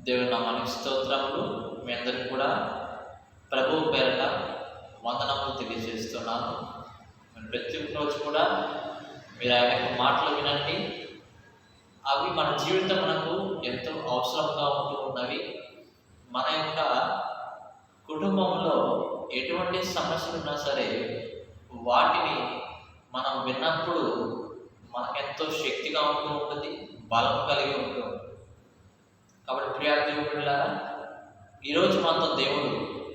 దేవుని నామానికి స్తోత్రములు. మీ అందరికీ కూడా ప్రభువు పేరట వందనములు తెలియజేస్తున్నాను. ప్రతి ఒక్క రోజు కూడా మీరు ఆయన యొక్క మాటలు వినండి. అవి మన జీవితం మనకు ఎంతో అవసరంగా ఉంటూ ఉన్నవి. మన యొక్క కుటుంబంలో ఎటువంటి సమస్యలు ఉన్నా సరే వాటిని మనం విన్నప్పుడు మనకెంతో శక్తిగా ఉంటూ ఉంటుంది బలం కలిగి ఉంటుంది. కాబట్టి ప్రియా దేవుడులారా ఈరోజు మనతో దేవుడు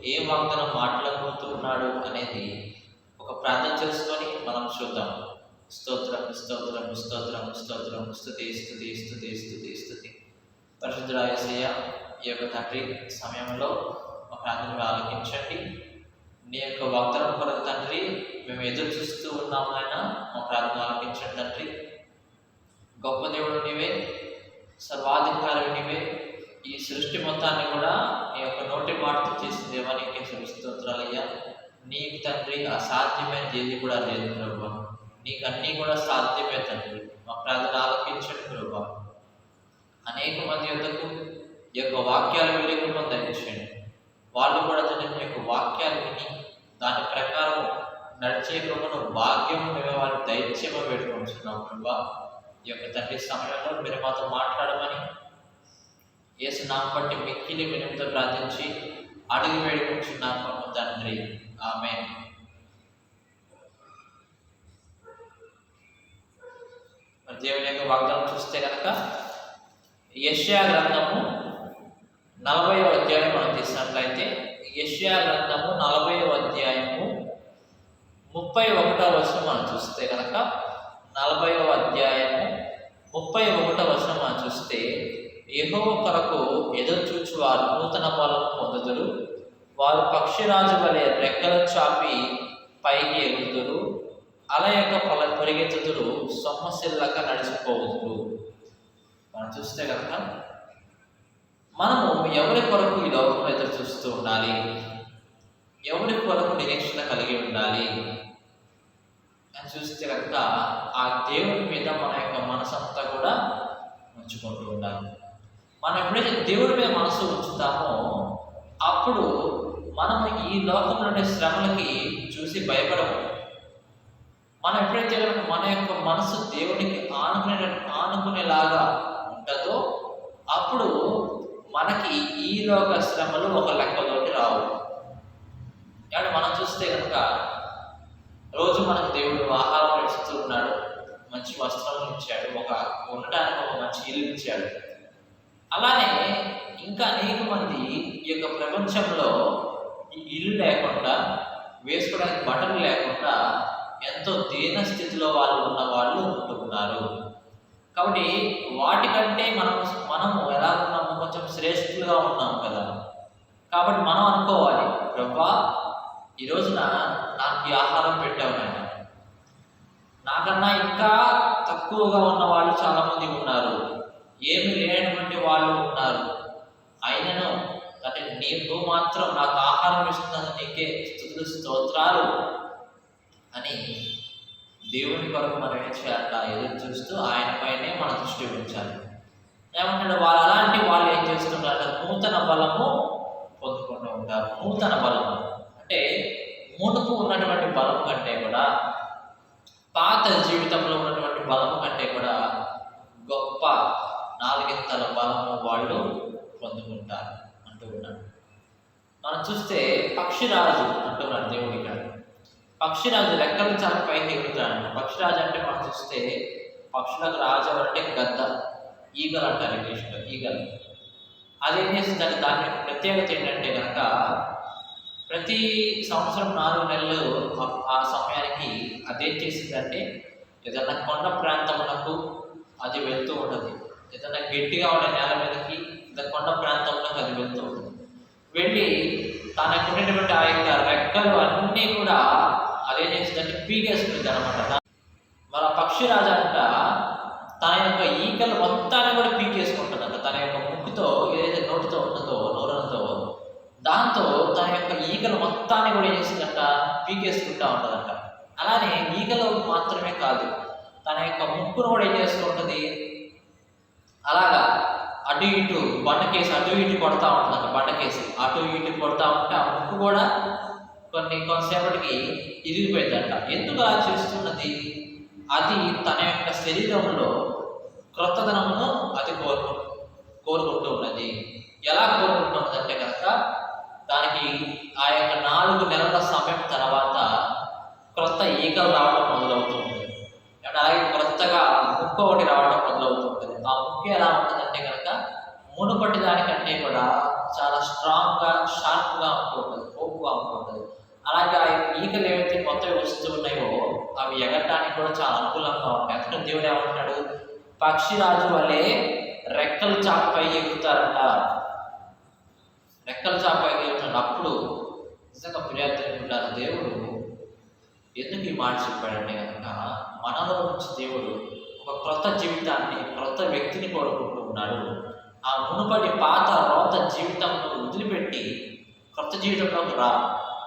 ఏ వాగ్దానం మాట్లాడబోతున్నాడు అనేది ఒక ప్రార్థన చేసుకొని మనం చూద్దాం. స్తోత్రం స్తోత్రం స్తోత్రం స్తోత్రం. స్థుతి స్థుతి స్థుతి స్థుతి స్థుతి పరిశుద్ధరాయసయ్య ఈ యొక్క తండ్రి సమయంలో మా ప్రార్థనలు ఆలకించండి. నీ యొక్క వాగ్దానం కొరకు తండ్రి మేము ఎదురు చూస్తూ ఉన్నాము నాయన. మా ప్రార్థన ఆలకించండి తండ్రి. గొప్ప దేవుడు నీవే. సర్వాధికారి సృష్టి మొత్తాన్ని కూడా నీ యొక్క నోటి మాటతో చేసిన దేవా నీకే స్తోత్రాలయ్యా నీకు తండ్రి అసాధ్యమైన ఏది కూడా లేదు ప్రభు. నీకు అన్నీ కూడా సాధ్యమే తండ్రి. మా ప్రార్థన ఆలకించండి ప్రభు. అనేక మంది యొక్కకు ఈ యొక్క వాక్యాలు వెలుగుమని దయచేయండి. వాళ్ళు కూడా తండ్రి మీ యొక్క వాక్యాలు విని దాని ప్రకారం నడిచే కృపను భాగ్యం మేము వారి పెట్టుకుంటున్నాం ప్రభా. ఈ యొక్క తండ్రి సమయంలో మీరు మాతో మాట్లాడమని యేసు నాకు బట్టి మిక్కిలి వినంతో ప్రార్థించి అడుగు వేడుకుంటున్నాం పరమ తండ్రి. ఆమె మరి దేవుని యొక్క వాగ్దానం చూస్తే కనుక యష్యా గ్రంథము నలభై అధ్యాయం మనం తీసినట్లయితే యష్యా గ్రంథము నలభై అధ్యాయము ముప్పై ఒకటో వర్షం మనం చూస్తే కనుక నలభై అధ్యాయము ముప్పై ఒకటో వర్షం మనం చూస్తే యెహోవా కొరకు ఎదురు చూచి వారు నూతన బలం పొందుదురు. వారు పక్షిరాజు వలె రెక్కలు చాపి పైకి ఎగురుదురు. అలయక పొల పొరిగెత్తుదురు. సొమ్మసిల్లక నడిచిపోవుదురు. మనం చూస్తే కనుక మనము ఎవరి కొరకు ఈ లోకంలో ఎదురు చూస్తూ ఉండాలి? ఎవరి కొరకు నిరీక్షణ కలిగి ఉండాలి? అని చూస్తే కనుక ఆ దేవుడి మీద మన యొక్క మనసంతా కూడా ఉంచుకుంటూ ఉండాలి. మనం ఎప్పుడైతే దేవుడి మీద మనసు ఉంచుతామో అప్పుడు మనము ఈ లోకంలోని శ్రమలకి చూసి భయపడము. మనం ఎప్పుడైతే కనుక మన యొక్క మనసు దేవునికి ఆనుకునే ఆనుకునేలాగా ఉంటుందో అప్పుడు మనకి ఈ లోక శ్రమలు ఒక లెక్కలోకి రావు. కాబట్టి మనం చూస్తే కనుక రోజు మనకు దేవుడు ఆహారం ఇస్తూ ఉన్నాడు మంచి వస్త్రం ఇచ్చాడు ఒక ఉండడానికి ఒక మంచి ఇల్లు ఇచ్చాడు. అలానే ఇంకా అనేక మంది ఈ యొక్క ప్రపంచంలో ఈ ఇల్లు లేకుండా వేసుకోవడానికి బట్టలు లేకుండా ఎంతో దీన స్థితిలో వాళ్ళు ఉన్న వాళ్ళు ఉంటున్నారు. కాబట్టి వాటికంటే మనం మనము ఎలా ఉన్నాము కొంచెం శ్రేష్ఠులుగా ఉన్నాము కదా. కాబట్టి మనం అనుకోవాలి ప్రభా ఈ రోజున నాకు ఈ ఆహారం పెట్టావు నాయన. నాకన్నా ఇంకా తక్కువగా ఉన్న వాళ్ళు చాలామంది ఉన్నారు. ఏమి లేనటువంటి వాళ్ళు ఉన్నారు. అయినను అంటే నీవు మాత్రం నాకు ఆహారం ఇస్తున్నది నీకే స్థుతులు స్తోత్రాలు అని దేవుని కొరకు మనం ఏం చేయాలంట ఎదురు చూస్తూ ఆయన పైనే మన దృష్టి ఉంచాలి. ఏమంటాడు? వాళ్ళు అలాంటి వాళ్ళు ఏం చేస్తుంటారు? నూతన బలము పొందుకుంటూ ఉంటారు. నూతన బలము. అంటే మునుపు ఉన్నటువంటి బలం కంటే కూడా పాత జీవితంలో ఉన్నటువంటి బలము కంటే కూడా గొప్ప నాలుగింతల బలము వాళ్ళు పొందుకుంటారు అంటూ ఉన్నాడు. మనం చూస్తే పక్షిరాజు అంటున్నాడు దేవుడి గారు పక్షిరాజు లెక్కలు చాలా పైకి ఎక్కుతాడు పక్షిరాజు అంటే మనం చూస్తే పక్షులకు రాజు అంటే గద్ద ఈగలు అంటారు ఇంగ్లీష్లో ఈగలు. అదేం చేస్తుందంటే దాని యొక్క ప్రత్యేకత ఏంటంటే కనుక ప్రతి సంవత్సరం నాలుగు నెలలు ఆ- సమయానికి అదేం చేసిందంటే ఏదన్నా కొండ ప్రాంతములకు అది వెళ్తూ ఉంటుంది ఏదైనా గట్టిగా ఉండే నేల మీదకి లేదా కొండ ప్రాంతంలో అది వెళ్తూ ఉంటుంది వెళ్ళి తనకు ఉండేటువంటి ఆ యొక్క రెక్కలు అన్నీ కూడా అదేం చేసిందంటే పీకేసుకుంది అనమాట మన పక్షిరాజు అంట తన యొక్క ఈకలు మొత్తాన్ని కూడా పీకేసుకుంటుందంట. తన యొక్క ముక్కుతో ఏదైతే నోటితో ఉంటుందో నోరంతో దాంతో తన యొక్క ఈకలు మొత్తాన్ని కూడా ఏం చేసిందంట పీకేసుకుంటా ఉంటుందంట. అలానే ఈకలు మాత్రమే కాదు తన యొక్క ముక్కును కూడా ఏం చేస్తూ ఉంటుంది అలాగా. అటు ఇటు బండకేసి అటు ఇటు కొడతా బండ బండకేసి అటు ఇటు కొడతా ఉంటే ఆ ముక్కు కూడా కొన్ని కొంతసేపటికి ఇరిగిపోయిందంట ఎందుకు అలా చేస్తున్నది? అది తన యొక్క శరీరంలో క్రొత్తదనమును అది కోరుకు కోరుకుంటూ ఉన్నది. ఎలా కోరుకుంటున్నదంటే కనుక దానికి ఆ యొక్క నాలుగు నెలల సమయం తర్వాత క్రొత్త ఈకలు రావడం మొదలవుతుంది. అలాగే క్రొత్తగా ముక్కు ఒకటి రావడం మొదలవుతుంది. ఆ ఎలా ఉంటుందంటే కనుక మునుపటి దానికంటే కూడా చాలా స్ట్రాంగ్గా షార్ప్గా ఉంటుంటుంది పోపుగా ఉంటుంటుంది. అలాగే ఆ ఈకలు ఏవైతే కొత్తవి వస్తూ ఉన్నాయో అవి ఎగరటానికి కూడా చాలా అనుకూలంగా ఉంటాయి. అందుకని దేవుడు ఏమంటున్నాడు? పక్షిరాజు వలె రెక్కలు చాపై ఎగురుతారంట రెక్కలు చాపై ఎగురుతాడు అప్పుడు నిజంగా ఫిర్యాదు దేవుడు ఎందుకు ఈ మాట చెప్పాడంటే కనుక మనలో నుంచి దేవుడు ఒక క్రొత్త జీవితాన్ని క్రొత్త వ్యక్తిని కోరుకుంటూ ఉన్నాడు ఆ మునుపటి పాత రోత జీవితంలో వదిలిపెట్టి క్రొత్త జీవితంలోకి రా.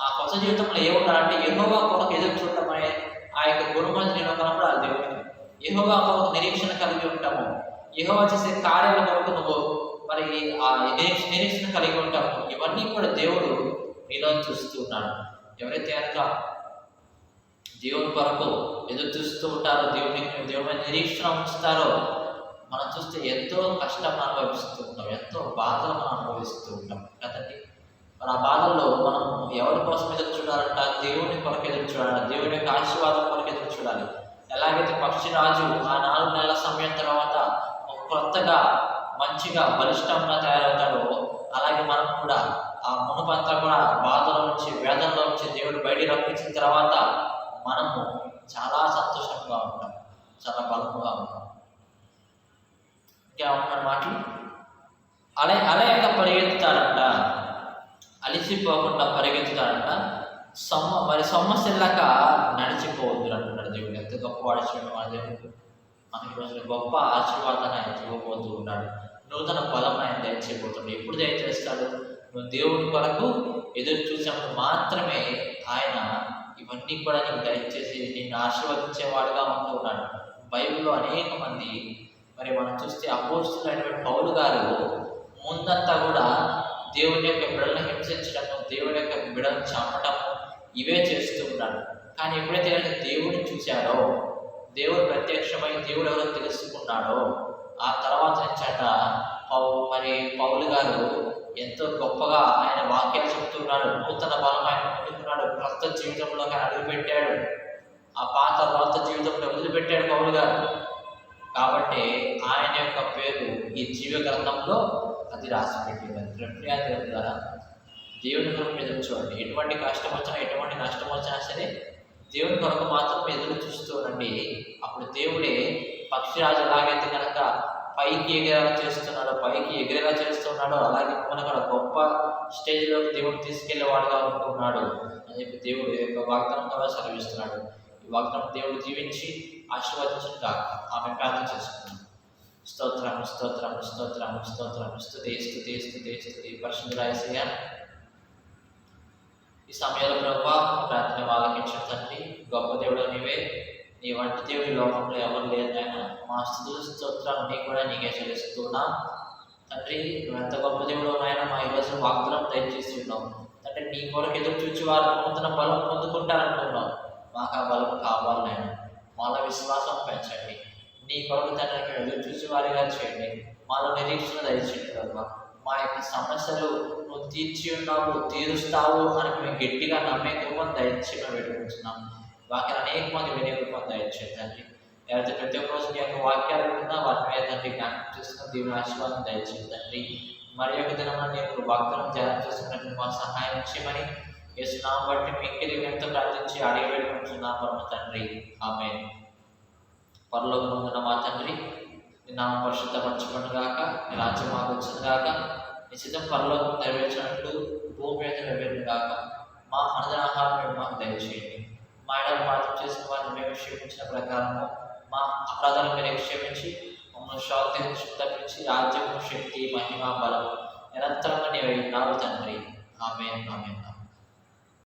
ఆ కొత్త జీవితంలో ఏముండాలంటే ఎహోవా కొరకు ఎదురు చూడటం అనే ఆ యొక్క గుణమంది నేను కనపడాలి దేవుడు యెహోవా కొరకు నిరీక్షణ కలిగి ఉంటాము. యెహోవా చేసే కార్యాల కొరకు నువ్వు మరి ఆ నిరీక్షణ కలిగి ఉంటాము ఇవన్నీ కూడా దేవుడు మీలో చూస్తూ ఉన్నాడు ఎవరైతే కనుక దేవుని కొరకు ఎదురు చూస్తూ ఉంటారో దేవుని దేవుని నిరీక్షణ ఉంచుతారో మనం చూస్తే ఎంతో కష్టం అనుభవిస్తూ ఉంటాం ఎంతో బాధలు మనం అనుభవిస్తూ ఉంటాం. కదండి? మన బాధల్లో మనం ఎవరి కోసం ఎదురు చూడాలంట? దేవుని కొరకు ఎదురు చూడాలి దేవుని యొక్క ఆశీర్వాదం కొరకు ఎదురు చూడాలి. ఎలాగైతే పక్షిరాజు ఆ నాలుగు నెలల సమయం తర్వాత కొత్తగా మంచిగా బలిష్టంగా తయారవుతాడో అలాగే మనం కూడా ఆ మునుపంతా కూడా బాధల నుంచి వేదనలో నుంచి దేవుడు బయటికి రప్పించిన తర్వాత మనము చాలా సంతోషంగా ఉంటాం. చాలా బలంగా ఉంటాం. ఇంకేమన్నా మాటలు అలే అలయక పరిగెత్తుతారంట. అలిసిపోకుండా పరిగెత్తుతారంట. సొమ్మ మరి సొమ్మసిల్లక నడిచిపోవద్దు అంటున్నాడు దేవుడు. ఎంత గొప్ప ఆశీర్వాదం మన దేవుడు. మనకి రోజు గొప్ప ఆశీర్వాదాన్ని ఆయన ఇవ్వబోతూ ఉన్నాడు. నూతన బలం ఆయన దయచేయబోతున్నాడు ఎప్పుడు దయచేస్తాడు? నువ్వు దేవుని కొరకు ఎదురు చూసినప్పుడు మాత్రమే ఆయన ఇవన్నీ కూడా నీకు దయచేసి నిన్ను ఆశీర్వదించేవాడుగా ఉంటూ ఉన్నాడు బైబిల్లో అనేక మంది మరి మనం చూస్తే అపోస్తులైనటువంటి పౌలు గారు ముందంతా కూడా దేవుని యొక్క బిడలను హింసించడము దేవుని యొక్క బిడలను చంపటము ఇవే చేస్తూ ఉన్నాడు కానీ ఎప్పుడైతే ఆయన దేవుడిని చూశాడో దేవుడు ప్రత్యక్షమై దేవుడు ఎవరో తెలుసుకున్నాడో ఆ తర్వాత నుంచట పౌ మరి పౌలు గారు ఎంతో గొప్పగా ఆయన వాక్యాలు చెప్తున్నాడు. నూతన బలం ఆయన పొందుకున్నాడు. క్రొత్త జీవితంలో ఆయన అడుగుపెట్టాడు. ఆ పాత కొత్త జీవితంలో వదిలిపెట్టాడు పౌలు గారు. కాబట్టి ఆయన యొక్క పేరు ఈ జీవ గ్రంథంలో అది రాసి పెట్టింది ద్వారా. దేవుని కొరకు ఎదురు చూడండి. ఎటువంటి కష్టం వచ్చినా ఎటువంటి నష్టం వచ్చినా సరే దేవుని కొరకు మాత్రం ఎదురు చూస్తూ ఉండండి. అప్పుడు దేవుడే పక్షిరాజు లాగైతే కనుక పైకి ఎగేలా చేస్తున్నాడో పైకి ఎగిరేలా చేస్తున్నాడో అలాగే మన కూడా గొప్ప స్టేజ్లోకి దేవుడు తీసుకెళ్ళేవాడుగా ఉంటున్నాడు అని చెప్పి దేవుడు యొక్క వాగ్దానం ద్వారా సెలవిస్తున్నాడు. ఈ వాగ్దానం దేవుడు జీవించి ఆశీర్వదించిన కాక ఆమె ప్రార్థన చేసుకున్నాం స్తోత్రం స్తోత్రం స్తోత్రం స్తోత్రం. స్థుతి స్థుతి స్థుతి స్థుతి పరిశుద్ధరాయసయ్య ఈ సమయంలో ప్రభావ ప్రార్థన వాళ్ళకి తండ్రి గొప్ప దేవుడు నీ వంటి దేవుడి లోకంలో ఎవరు లేరు నాయన మా స్థుతులు స్తోత్రాలు నీ కూడా నీకే చెల్లిస్తున్నా. తండ్రి నువ్వు ఎంత గొప్ప దేవుడు నాయన మా ఈరోజు వాగ్దానం దయచేసి ఉన్నావు తండ్రి నీ కొరకు ఎదురు చూచి వారు పొందుతున్న బలం పొందుకుంటారనుకున్నావు. మాకు ఆ బలం కావాలి నాయన. మాలో విశ్వాసం పెంచండి. నీ కొరకు తండ్రి ఎదురు చూసి వారిగా చేయండి. మాలో నిరీక్షణ దయచేయండి కదా మా యొక్క సమస్యలు నువ్వు తీర్చి ఉన్నావు తీరుస్తావు అని మేము గట్టిగా నమ్మే కృపను దయచేయమని పెట్టుకుంటున్నాం వాక్యాలు అనేక మంది వినియోగం కృపను తండ్రి. ఎవరైతే ప్రతి ఒక్క రోజు నీ యొక్క వాక్యాలు విన్నా వాటి మీద తండ్రి జ్ఞాపకం చేసుకుని దేవుని ఆశీర్వాదం దయచేయండి తండ్రి. మరి యొక్క దినమున యొక్క వాక్యం ధ్యానం చేసుకున్నట్టు మా సహాయం చేయమని యేసునామం బట్టి మీకు ఎంతో ప్రార్థించి అడిగి వేడుకుంటున్నాం పరమ తండ్రి. ఆమె పరలోకముందున మా తండ్రి నామ పరిశుద్ధపరచబడి గాక నీ రాజ్యం మాకు వచ్చింది గాక నిశ్చితం పరలోకం నెరవేర్చినట్లు భూమి మీద నెరవేరు గాక మా అనుదనాహారం మాకు దయచేయండి. మా ఇడలు మాత్రం చేసిన వారిని మేము క్షమించిన ప్రకారము మా అపరాధాలను మీరు క్షమించి మమ్మల్ని శాంతి తప్పించి రాజ్యము శక్తి మహిమ బలం నిరంతరంగా నీవై ఉన్నావు తండ్రి. ఆమె ఆమె